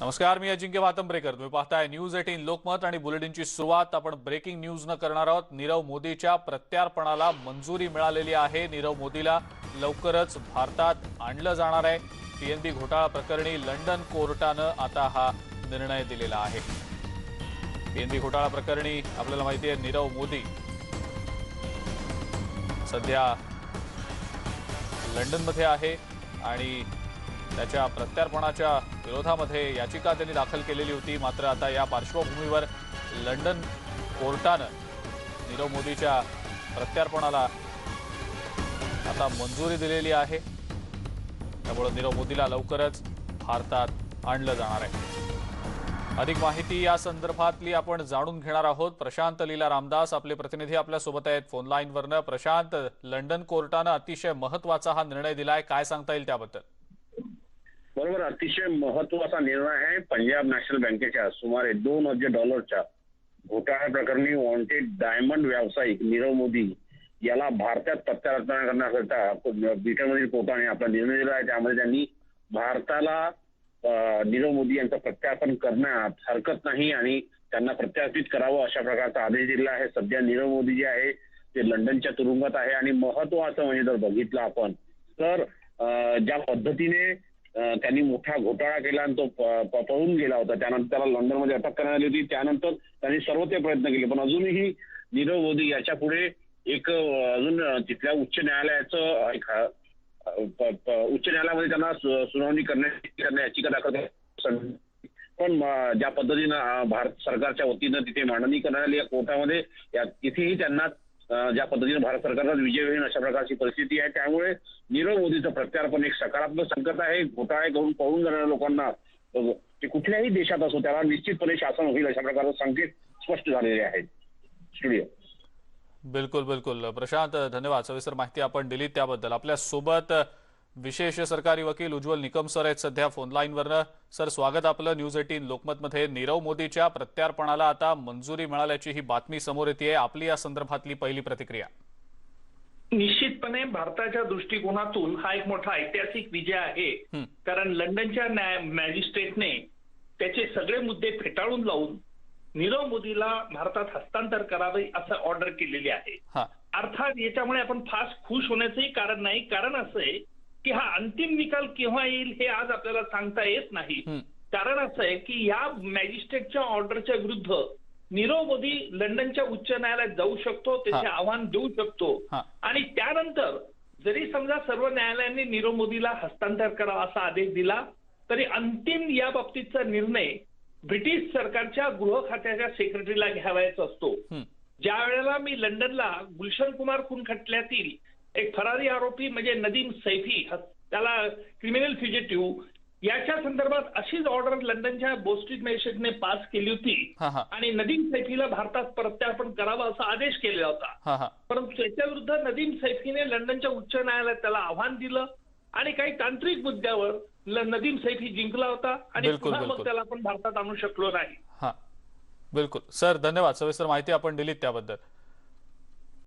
नमस्कार मी अजिंक्य वातंब्रेकर तुम्ही पाहताय न्यूज एटीन लोकमत आणि बुलेटिनची सुरुवात आपण ब्रेकिंग न्यूज न करणार आहोत. नीरव मोदीच्या प्रत्यार्पणाला मंजुरी मिळालेली आहे. नीरव मोदीला लवकरच भारतात आणलं जाणार आहे. पीएनबी घोटाळा प्रकरणी लंडन कोर्टानं आता हा निर्णय दिलेला आहे. पीएनबी घोटाळा प्रकरणी आपल्याला माहिती आहे नीरव मोदी सध्या लंडनमध्ये आहे आणि त्याच्या प्रत्यार्पणाच्या विरोधामध्ये याचिका त्यांनी दाखल केलेली होती. मात्र आता या पार्श्वभूमीवर लंडन कोर्टानं नीरव मोदीच्या प्रत्यार्पणाला आता मंजुरी दिलेली आहे. त्यामुळे नीरव मोदीला लवकरच भारतात आणलं जाणार आहे. अधिक माहिती या संदर्भातली आपण जाणून घेणार आहोत. प्रशांत लीला रामदास आपले प्रतिनिधी आपल्यासोबत आहेत. फोन लाईनवरनं प्रशांत लंडन कोर्टानं अतिशय महत्त्वाचा हा निर्णय दिलाय. काय सांगता येईल त्याबद्दल? बरोबर अतिशय महत्त्वाचा निर्णय आहे. पंजाब नॅशनल बँकेच्या सुमारे दोन अब्ज डॉलरच्या घोटाळा प्रकरणी वॉन्टेड डायमंड व्यावसायिक नीरव मोदी याला भारतात प्रत्यार्पण करण्याकरता ब्रिटनमधील कोर्टाने आपला निर्णय दिला आहे. त्यामध्ये त्यांनी भारताला नीरव मोदी यांचं प्रत्यार्पण करण्यात हरकत नाही आणि त्यांना प्रत्यार्पित करावं अशा प्रकारचा आदेश दिला आहे. सध्या नीरव मोदी जे आहे ते लंडनच्या तुरुंगात आहे आणि महत्वाचं म्हणजे जर बघितलं आपण तर ज्या पद्धतीने त्यांनी मोठा घोटाळा केला आणि तो प- पळून गेला होता. त्यानंतर त्याला लंडनमध्ये अटक करण्यात आली होती. त्यानंतर त्यांनी सर्व ते प्रयत्न केले. पण अजूनही नीरव मोदी याच्यापुढे एक अजून तिथल्या उच्च न्यायालयाचं एक उच्च न्यायालयामध्ये त्यांना सुनावणी करण्याची याचिका दाखल पण ज्या पद्धतीनं भारत सरकारच्या वतीनं तिथे मांडणी करण्यात आली या कोर्टामध्ये या तिथेही त्यांना ज्या पद्धतीने भारत सरकारचा विजय होईल अशा प्रकारची परिस्थिती आहे. त्यामुळे नीरव मोदीचं प्रत्यार्पण एक सकारात्मक संकट आहे. घोटाळे करून पळून जाणाऱ्या लोकांना ते कुठल्याही देशात असो त्याला निश्चितपणे शासन होईल अशा प्रकारचे संकेत स्पष्ट झालेले आहेत. स्टुडिओ. बिलकुल बिलकुल. प्रशांत धन्यवाद. सविस्तर माहिती आपण दिली त्याबद्दल. आपल्यासोबत विशेष सरकारी वकील उज्ज्वल निकम सर आहेत सध्या फोन लाईनवरनं सर स्वागत आपलं न्यूज एटीन लोकमतमध्ये. नीरव मोदीच्या प्रत्यार्पणाला आता मंजुरी मिळाल्याची ही बातमी समोर येते आपली या संदर्भातली पहिली प्रतिक्रिया. निश्चितपणे भारताच्या दृष्टिकोनातून हा एक मोठा ऐतिहासिक विजय आहे. कारण लंडनच्या न्याय मॅजिस्ट्रेटने त्याचे सगळे मुद्दे फेटाळून लावून नीरव मोदीला भारतात हस्तांतर करावे असं ऑर्डर केलेली आहे. अर्थात याच्यामुळे आपण फास्ट खुश होण्याचंही कारण नाही. कारण असं आहे की हा अंतिम निकाल केव्हा येईल हे आज आपल्याला सांगता येत नाही. कारण असं आहे की या मॅजिस्ट्रेटच्या ऑर्डरच्या विरुद्ध नीरव मोदी लंडनच्या उच्च न्यायालयात जाऊ शकतो त्याचे. आव्हान देऊ शकतो. आणि त्यानंतर जरी समजा सर्व न्यायालयांनी नीरव मोदीला हस्तांतर करावा असा आदेश दिला तरी अंतिम या बाबतीतचा निर्णय ब्रिटिश सरकारच्या गृह खात्याच्या सेक्रेटरीला घ्यावायचा असतो. ज्या वेळेला मी लंडनला गुलशन कुमार खून खटल्यातील एक फरारी आरोपी म्हणजे नदीम सैफी त्याला क्रिमिनल फ्युजिटिव्ह याच्या संदर्भात अशीच ऑर्डर लंडनच्या बोस्ट्रीट मॅजिस्ट्रेटने पास केली होती. आणि नदीम सैफीला भारतात प्रत्यार्पण करावं असा आदेश केलेला होता. परंतु त्याच्या विरुद्ध नदीम सैफीने लंडनच्या उच्च न्यायालयात त्याला आव्हान दिलं आणि काही तांत्रिक मुद्द्यावर नदीम सैफी जिंकला होता आणि पुन्हा मग. त्याला आपण भारतात आणू शकलो नाही. बिलकुल. सर धन्यवाद. सविस्तर माहिती आपण दिलीत त्याबद्दल.